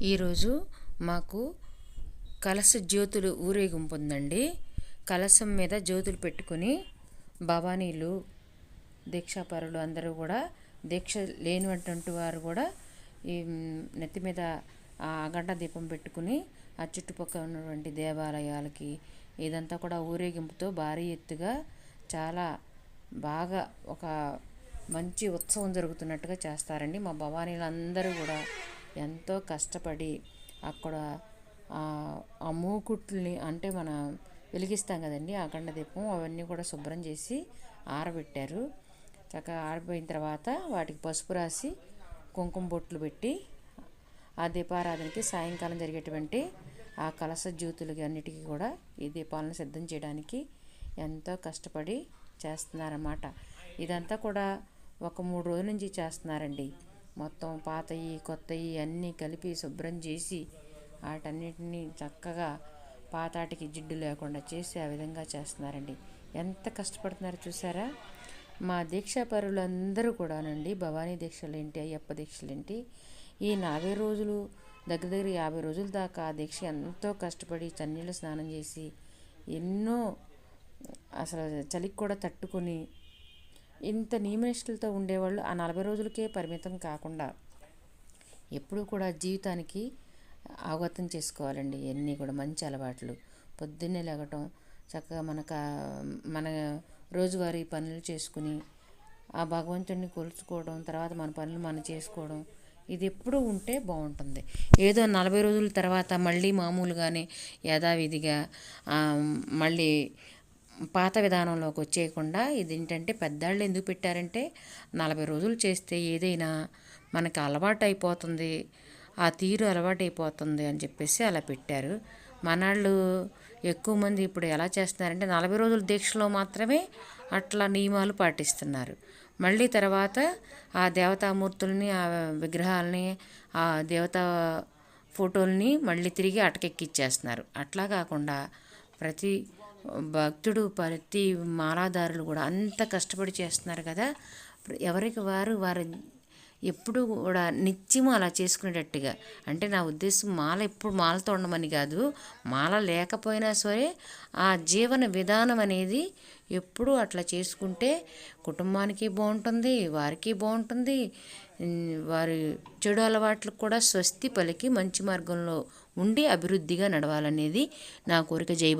ఈరోజు మాకు కలస జ్యోతులు ఊరేగింపు ఉందండి కలసం మీద జ్యోతులు పెట్టుకుని భవానీలు దీక్షాపరులు అందరూ కూడా దీక్ష లేనివంటి వారు కూడా ఈ నెత్తి మీద ఆ అగంట దీపం పెట్టుకుని ఆ చుట్టుపక్కల ఉన్నటువంటి దేవాలయాలకి ఇదంతా కూడా ఊరేగింపుతో భారీ ఎత్తుగా చాలా బాగా ఒక మంచి ఉత్సవం జరుగుతున్నట్టుగా చేస్తారండి. మా భవానీలు అందరూ కూడా ఎంతో కష్టపడి అక్కడ ఆ మూకుట్లని అంటే మన వెలిగిస్తాం కదండి అఖండ దీపం అవన్నీ కూడా శుభ్రం చేసి ఆరబెట్టారు. చక్కగా ఆరిపోయిన తర్వాత వాటికి పసుపు రాసి కుంకుమ బొట్లు పెట్టి ఆ దీపారాధనకి సాయంకాలం జరిగేటువంటి ఆ కలస జ్యూతులకి అన్నిటికీ కూడా ఈ దీపాలను సిద్ధం చేయడానికి ఎంతో కష్టపడి చేస్తున్నారన్నమాట. ఇదంతా కూడా ఒక మూడు రోజుల నుంచి చేస్తున్నారండి. మొత్తం పాతవి కొత్తవి అన్నీ కలిపి శుభ్రం చేసి వాటన్నిటిని చక్కగా పాతాటికి జిడ్డు లేకుండా చేసి ఆ విధంగా చేస్తున్నారండి. ఎంత కష్టపడుతున్నారు చూసారా? మా దీక్షాపరులు అందరూ కూడానండి భవానీ దీక్షలు ఏంటి అయ్యప్ప దీక్షలు ఏంటి ఈ నలభై రోజులు దగ్గర దగ్గర యాభై రోజుల దాకా ఆ దీక్ష ఎంతో కష్టపడి చన్నీళ్ళు స్నానం చేసి ఎన్నో అసలు చలికి కూడా తట్టుకొని ఇంత నియమనిష్టలతో ఉండేవాళ్ళు ఆ నలభై రోజులకే పరిమితం కాకుండా ఎప్పుడూ కూడా జీవితానికి అవగతం చేసుకోవాలండి. ఇవన్నీ కూడా మంచి అలవాట్లు. పొద్దున్నే లేగటం చక్కగా మనక మన రోజువారీ పనులు చేసుకుని ఆ భగవంతుడిని కొలుచుకోవడం తర్వాత మన పనులు మనం చేసుకోవడం ఇది ఎప్పుడూ ఉంటే బాగుంటుంది. ఏదో నలభై రోజుల తర్వాత మళ్ళీ మామూలుగానే యథావిధిగా మళ్ళీ పాత విధానంలోకి వచ్చేయకుండా ఇది ఏంటంటే పెద్దాళ్ళు ఎందుకు పెట్టారంటే నలభై రోజులు చేస్తే ఏదైనా మనకి అలవాటు అయిపోతుంది ఆ తీరు అలవాటు అయిపోతుంది అని చెప్పేసి అలా పెట్టారు. మనాళ్ళు ఎక్కువ మంది ఇప్పుడు ఎలా చేస్తున్నారంటే నలభై రోజుల దీక్షలో మాత్రమే అట్లా నియమాలు పాటిస్తున్నారు. మళ్ళీ తర్వాత ఆ దేవతామూర్తుల్ని ఆ విగ్రహాలని ఆ దేవతా ఫోటోల్ని మళ్ళీ తిరిగి అటకెక్కిచ్చేస్తున్నారు. అట్లా కాకుండా ప్రతి భక్తుడు ప్రతి మాలాదారులు కూడా అంత కష్టపడి చేస్తున్నారు కదా. ఎవరికి వారు వారు ఎప్పుడు కూడా నిత్యం అలా చేసుకునేటట్టుగా. అంటే నా ఉద్దేశం మాల ఎప్పుడు మాలతో ఉండమని కాదు. మాల లేకపోయినా సరే ఆ జీవన విధానం అనేది ఎప్పుడూ అట్లా చేసుకుంటే కుటుంబానికి బాగుంటుంది వారికి బాగుంటుంది. వారి చెడు అలవాట్లకు కూడా స్వస్తి పలికి మంచి మార్గంలో ఉండి అభివృద్ధిగా నడవాలనేది నా కోరిక. జై